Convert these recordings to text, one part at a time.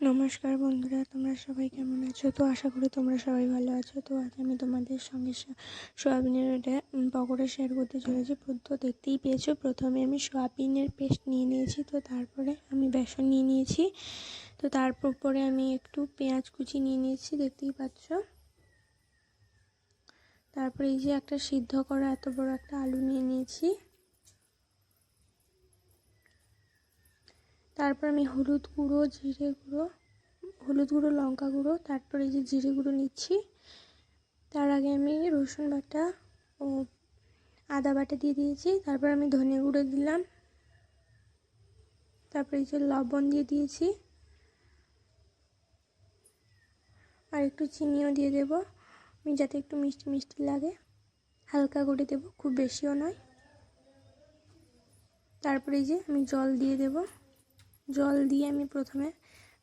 নমস্কার বন্ধুরা, তোমরা সবাই কেমন আছো? তো আশা করি তোমরা সবাই ভালো আছো। তো আজ আমি তোমাদের সঙ্গে সোয়াবিনের এটা পকোড়া শেয়ার করতে চলেছি। তো দেখতেই পেয়েছ, প্রথমে আমি সোয়াবিনের পেস্ট নিয়ে নিয়েছি। তো তারপরে আমি বেসন নিয়ে নিয়েছি। তো তারপর পরে আমি একটু পেঁয়াজ কুচি নিয়ে নিয়েছি, দেখতেই পাচ্ছ। তারপরে এই যে একটা সিদ্ধ করা এত বড় একটা আলু নিয়ে নিয়েছি। তারপর আমি হলুদ গুঁড়ো, জিরে গুঁড়ো, হলুদ গুঁড়ো, লঙ্কা গুঁড়ো, তারপরে এই যে জিরে গুঁড়ো নিচ্ছি। তার আগে আমি রসুন বাটা ও আদা বাটা দিয়ে দিয়েছি। তারপর আমি ধনে গুঁড়ো দিলাম। তারপরে এই যে লবণ দিয়ে দিয়েছি। আর একটু চিনিও দিয়ে দেব। আমি যাতে একটু মিষ্টি মিষ্টি লাগে। হালকা করে দেব, খুব বেশিও নয়। তারপরে এই যে আমি জল দিয়ে দেবো। জল দিয়ে আমি প্রথমে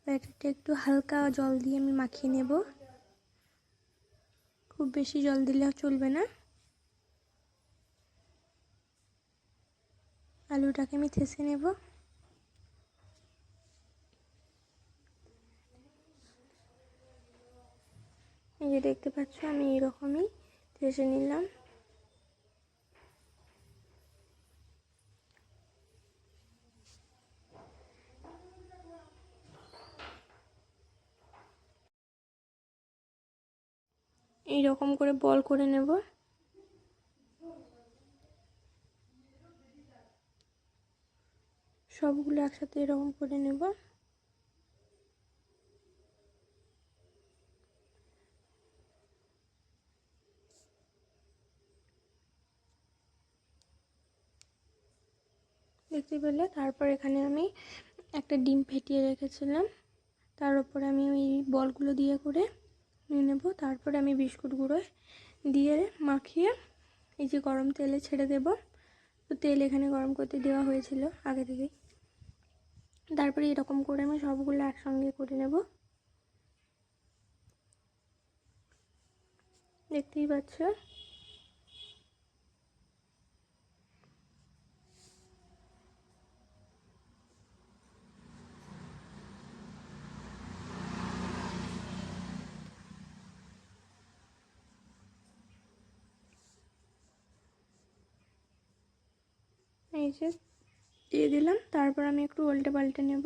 ব্যাটারটা একটু হালকা জল দিয়ে আমি মাখিয়ে নেব। খুব বেশি জল দিলেও চলবে না। আলুটাকে আমি থেসে নেব। এই যে দেখতে পাচ্ছ, আমি এরকমই থেসে নিলাম। এই রকম করে বল করে নেব। সবগুলো একসাথে এরকম করে নেব। দেখতে পেলে তারপর এখানে আমি একটা ডিম ফেটিয়ে রেখেছিলাম। তার উপরে আমি ওই বলগুলো দিয়ে করে নিয়ে নেব। তারপরে আমি বিস্কুট গুঁড়ো দিয়ে মাখিয়ে এই যে গরম তেলে ছেড়ে দেব। তো তেল এখানে গরম করতে দেওয়া হয়েছিল আগে থেকেই। তারপরে এরকম করে আমি সবগুলো একসঙ্গে করে নেব। দেখতেই পাচ্ছ? যে দিয়ে দিলাম, তারপর আমি একটু উল্টে পাল্টে নেব।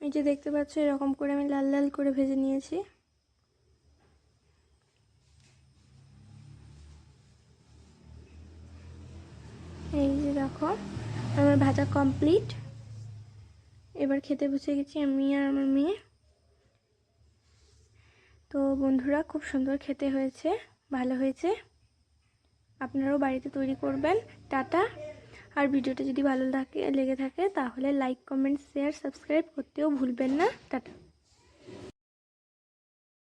এই যে দেখতে পাচ্ছ, এরকম করে আমি লাল লাল করে ভেজে নিয়েছি। এই যে দেখো, আমার ভাজা কমপ্লিট এবার খেতে বসে গেছি আমি আর আমার মেয়ে। তো বন্ধুরা, খুব সুন্দর খেতে হয়েছে, ভালো হয়েছে। আপনারাও বাড়িতে তৈরি করবেন। টাটা। আর ভিডিওটা যদি ভালো থাকে লেগে থাকে, তাহলে লাইক কমেন্ট শেয়ার সাবস্ক্রাইব করতেও ভুলবেন না। টাটা।